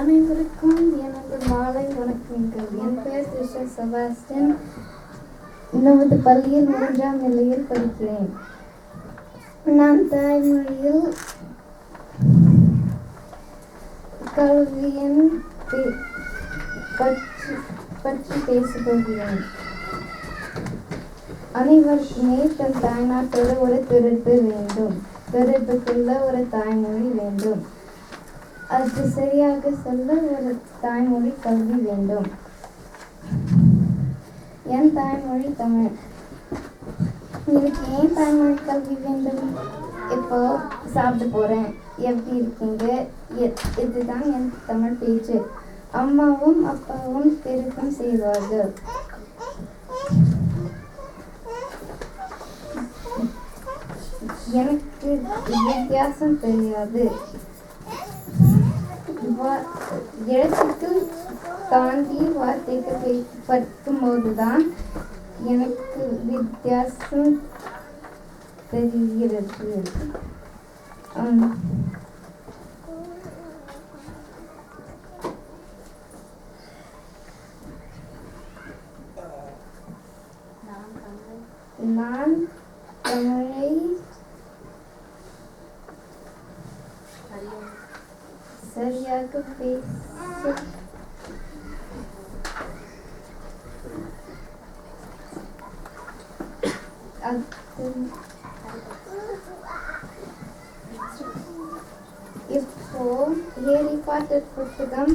அனைவருக்கும் எனது மாலை வணக்கங்கள். என் பெயர் கிருஷ்ண செபாஸ்டன் நமது பள்ளியில் மூன்றாம் நிலையில் படிக்கிறேன். நான் தாய்மொழியில் கல்வியின் பற்றி பற்றி பேசப்போகிறேன் அனைவருக்குமே தன் தாய்நாட்டோடு ஒரு தொடர்பு வேண்டும். தொடர்புக்குள்ள ஒரு தாய்மொழி வேண்டும். அது சரியாக சொல்ல ஒரு தாய்மொழி கல்வி வேண்டும். என் தாய்மொழி தமிழ். எனக்கு ஏன் தாய்மொழி கல்வி வேண்டும்? இப்போ சாப்பிட்டு போகிறேன் எப்படி இருக்கீங்க? இதுதான் என் தமிழ் பேச்சு. அம்மாவும் அப்பாவும் திருத்தம் செய்வார்கள். எனக்கு வித்தியாசம் தெரியாது. வா- தாண்டி வார்த்தைகள் பே- படிக்கும்போது தான் எனக்கு வித்தியாசம் தெரிகிறது. நான் தமிழை சரியாக பேச இப்போ ஹேரி பாட்டர் புத்தகம்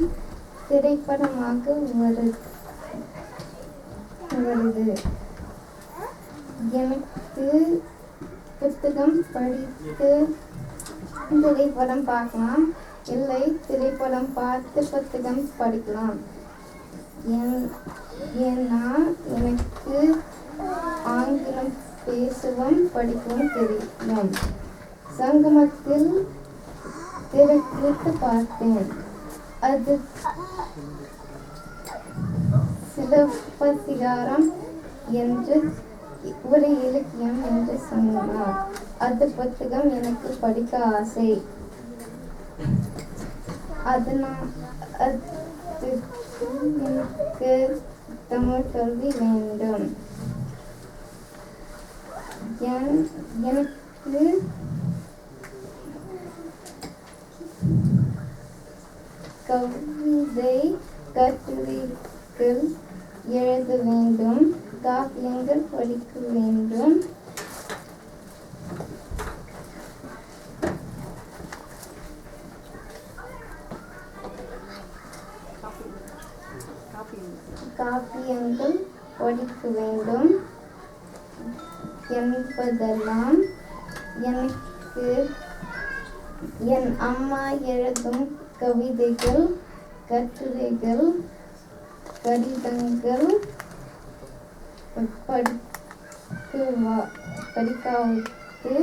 திரைப்படமாக வருது வருது எனக்கு புத்தகம் படித்து திரைப்படம் பார்க்கலாம் இல்லை திரைப்படம் பார்த்து புத்தகம் படிக்கலாம். ஏன்னா எனக்கு ஆங்கிலம் பேசவும் படிக்கவும் தெரியும். சங்கமத்தில் திரைக்கிட்டு பார்த்தேன். அது சிலப்பதிகாரம் என்று ஒரு இலக்கியம் என்று சொன்னார். அந்த புத்தகம் எனக்கு படிக்க ஆசை. அதனால் அதுக்கு எனக்கு தமிழ் கல்வி வேண்டும் என் எனக்கு கவிதை கட்டுரைகள் எழுத வேண்டும் காப்பியங்கள் படிக்க வேண்டும். காப்பியங்கள் படிக்க வேண்டும். என்பதெல்லாம் எனக்கு என் அம்மா எழுதும் கவிதைகள் கட்டுரைகள் கடிதங்கள் படிக்கவா படிக்காவுக்கு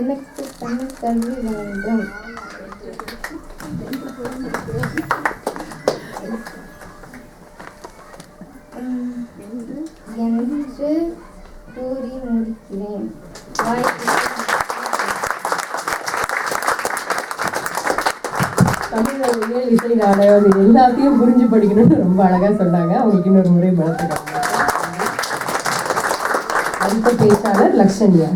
எனக்கு தமிழ் கல்வி வேண்டும். என்று கூறி முடிக்கிறேன். வாய்ப்பு தமிழ்ல இசை நாடகம் இது எல்லாத்தையும் புரிஞ்சு படிக்கணும்னு ரொம்ப அழகா சொன்னாங்க. அவங்களுக்கு இன்னொரு முறை வளர்த்துக்காங்க அடுத்த பேச்சாளர் லக்ஷன்யா